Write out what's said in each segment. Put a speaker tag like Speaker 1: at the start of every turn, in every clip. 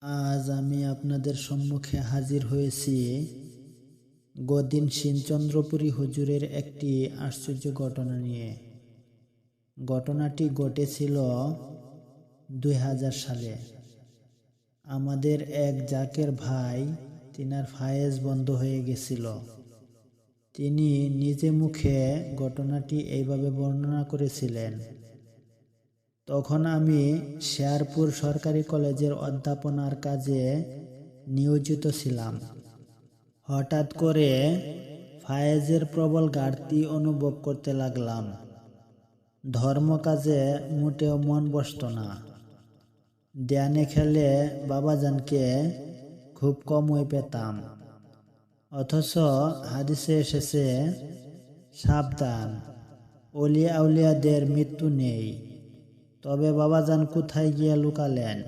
Speaker 1: আজ আমি আপনাদের সম্মুখে হাজির হয়েছি গদিন সিনচন্দ্রপুরী হুজুরের একটি আশ্চর্য ঘটনা নিয়ে। ঘটনাটি ঘটেছিল দুই হাজার সালে। আমাদের এক জাকের ভাই, তিনার ফায়েজ বন্ধ হয়ে গেছিল। তিনি নিজে মুখে ঘটনাটি এইভাবে বর্ণনা করেছিলেন। তখন আমি শেয়ারপুর সরকারি কলেজের অধ্যাপনার কাজে নিয়োজিত ছিলাম। হঠাৎ করে ফায়েজের প্রবল ঘাটতি অনুভব করতে লাগলাম। ধর্ম কাজে মোটেও মন বসত না। ধ্যানে খেলে বাবাজানকে খুব কমই পেতাম। অথচ হাদিসে এসেছে, সাবধান অলিয়া আউলিয়াদের মৃত্যু নেই। তবে বাবাজান কোথায় গিয়ে লুকালেন?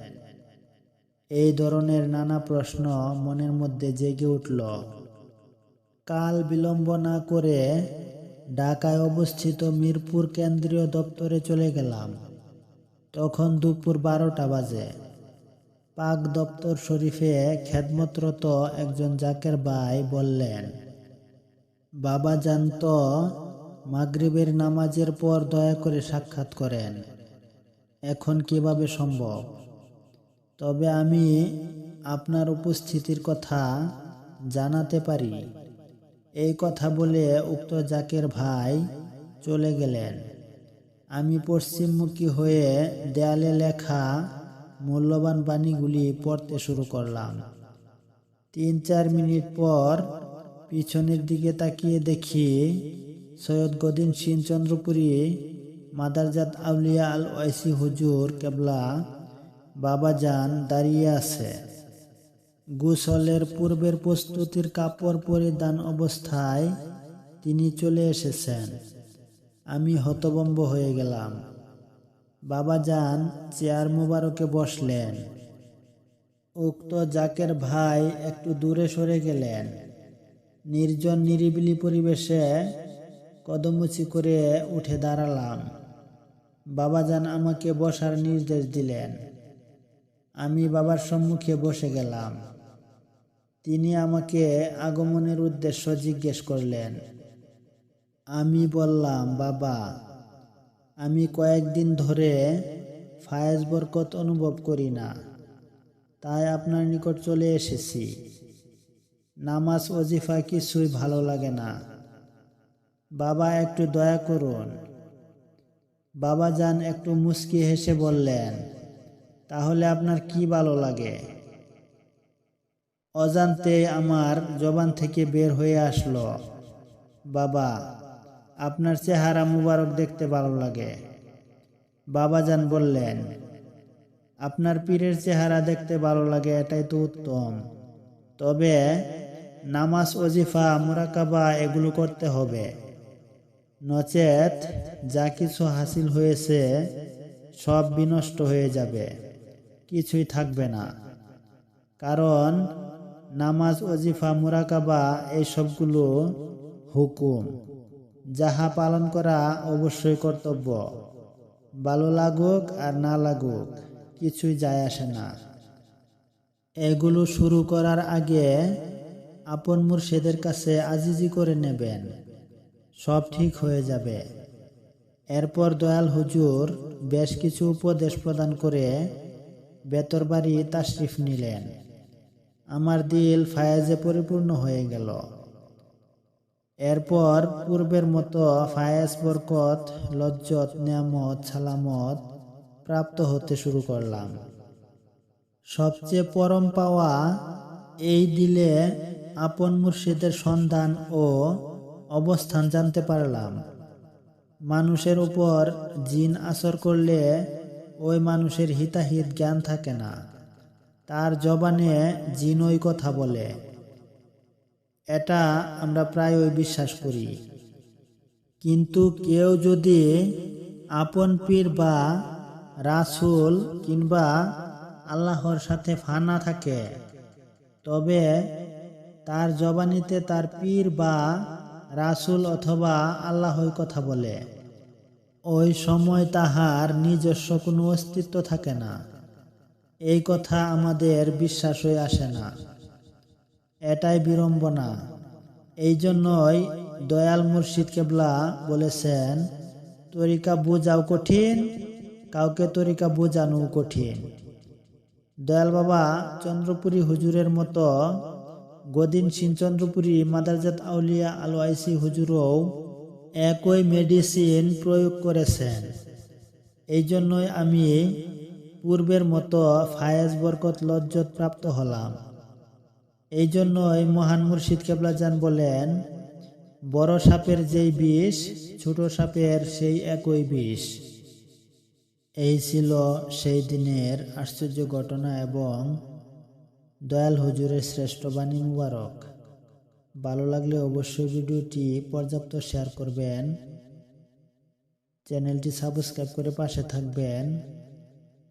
Speaker 1: এই ধরনের নানা প্রশ্ন মনের মধ্যে জেগে উঠল। কাল বিলম্ব না করে ঢাকায় অবস্থিত মিরপুর কেন্দ্রীয় দপ্তরে চলে গেলাম। তখন দুপুর বারোটা বাজে। পাক দপ্তর শরীফে খেদমতরত একজন জাকের ভাই বললেন বাবা জানত মাগরিবের নামাজের পর দয়া করে সাক্ষাৎ করেন। এখন কীভাবে সম্ভব? তবে আমি আপনার উপস্থিতির কথা জানাতে পারি। এই কথা বলে উক্ত জাকের ভাই চলে গেলেন। আমি পশ্চিমমুখী হয়ে দেয়ালে লেখা মূল্যবান বাণীগুলি পড়তে শুরু করলাম। তিন চার মিনিট পর পিছনের দিকে তাকিয়ে দেখি সৈয়দ গদিন সিং চন্দ্রপুরী মাদারজাত আউলিয়া আল ওয়াইসি হুজুর কেবলা বাবাজান দাঁড়িয়ে আছে। গুসলের পূর্বের প্রস্তুতির কাপড় পরিধান অবস্থায় তিনি চলে এসেছেন। আমি হতবম্ব হয়ে গেলাম। বাবাজান চেয়ার মোবারকে বসলেন। উক্ত জাকের ভাই একটু দূরে সরে গেলেন। নির্জন নিরিবিলি পরিবেশে কদমুচি করে উঠে দাঁড়ালাম। বাবাজান আমাকে বসার নির্দেশ দিলেন। আমি বাবার সম্মুখে বসে গেলাম। তিনি আমাকে আগমনের উদ্দেশ্য জিজ্ঞেস করলেন। আমি বললাম, বাবা, আমি কয়েকদিন ধরে ফায়েজ বরকত অনুভব করি না। তাই আপনার নিকট চলে এসেছি। নামাজ ওজিফা কিছুই ভালো লাগে না। বাবা, একটু দয়া করুন। বাবা যান একটু মুস্কি হেসে বললেন, তাহলে আপনার কি ভালো লাগে? অজান্তে আমার জবান থেকে বের হয়ে আসলো, বাবা, আপনার চেহারা মুবারক দেখতে ভালো লাগে। বাবা যান বললেন, আপনার পীরের চেহারা দেখতে ভালো লাগে, এটাই তো উত্তম। তবে নামাজ, ওজিফা, মুরাকাবা, এগুলো করতে হবে। নচেত যা কিছু হাসিল হয়েছে, সব বিনষ্ট হয়ে যাবে। কিছুই থাকবে না। কারণ নামাজ, ওজিফা, মুরাকাবা, এই সবগুলো হুকুম। যাহা পালন করা অবশ্যই কর্তব্য। ভালো লাগুক আর না লাগুক, কিছুই যায় আসে না। এগুলো শুরু করার আগে আপন মুর্শেদের কাছে আজিজি করে নেবেন। সব ঠিক হয়ে যাবে। এরপর দয়াল হুজুর বেশ কিছু উপদেশ প্রদান করে বেতর বাড়ি তাশরিফ নিলেন। আমার দিল ফায়াজে পরিপূর্ণ হয়ে গেল। এরপর পূর্বের মতো ফায়াজ, বরকত, লজ্জত, নিয়ামত, সালামত প্রাপ্ত হতে শুরু করলাম। সবচেয়ে পরম পাওয়া এই দিলে আপন মুর্শিদের সন্ধান ও অবস্থান জানতে পারলাম। মানুষের উপর জিন আসর করলে ওই মানুষের হিতাহিত জ্ঞান থাকে না। তার জবানে জিন ওই কথা বলে। এটা আমরা প্রায়ই বিশ্বাস করি। কিন্তু কেউ যদি আপন পীর বা রাসুল কিংবা আল্লাহর সাথে ফানা থাকে, তবে তার জবানিতে তার পীর বা রাসুল অথবা আল্লাহই কথা বলে। ওই সময় তাহার নিজস্ব কোনো অস্তিত্ব থাকে না। এই কথা আমাদের বিশ্বাস হয়ে আসে না। এটাই বিড়ম্বনা। এই জন্যই দয়াল মুর্শিদ কেবলা বলেছেন, তরিকা বোঝাও কঠিন, কাউকে তরিকা বোঝানো কঠিন। দয়াল বাবা চন্দ্রপুরী হুজুরের মতো গদিন সিং চন্দ্রপুরী মাদারজাত আউলিয়া আল আইসি হুজুরও একই মেডিসিন প্রয়োগ করেছেন। এই জন্যই আমি পূর্বের মতো ফায়েজ বরকত লজ্জত প্রাপ্ত হলাম। এই জন্যই মহান মুর্শিদ কেবলাজান বলেন, বড় সাপের যেই বিষ, ছোট সাপের সেই একই বিষ। এই ছিল সেই দিনের আশ্চর্য ঘটনা এবং দয়াল হুজুরের শ্রেষ্ঠ বাণী মুবারক। ভালো লাগলে অবশ্যই ভিডিওটি পর্যাপ্ত শেয়ার করবেন। চ্যানেলটি সাবস্ক্রাইব করে পাশে থাকবেন।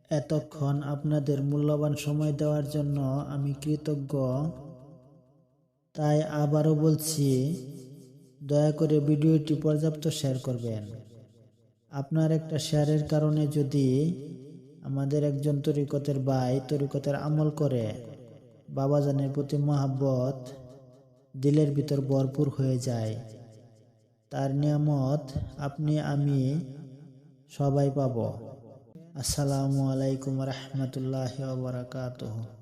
Speaker 1: এতক্ষণ আপনাদের মূল্যবান সময় দেওয়ার জন্য আমি কৃতজ্ঞ। তাই আবারও বলছি, দয়া করে ভিডিওটি পর্যাপ্ত শেয়ার করবেন। আপনার একটা শেয়ারের কারণে যদি আমাদের একজন তরিকতের ভাই তরিকতের আমল করে বাবাজানের প্রতি মহাব্বত দিলের ভিতর ভরপুর হয়ে যায়। তার নিয়ামত আপনি, আমি সবাই পাব। আসসালামু আলাইকুম রহমতুল্লাহ বারাকাতুহ।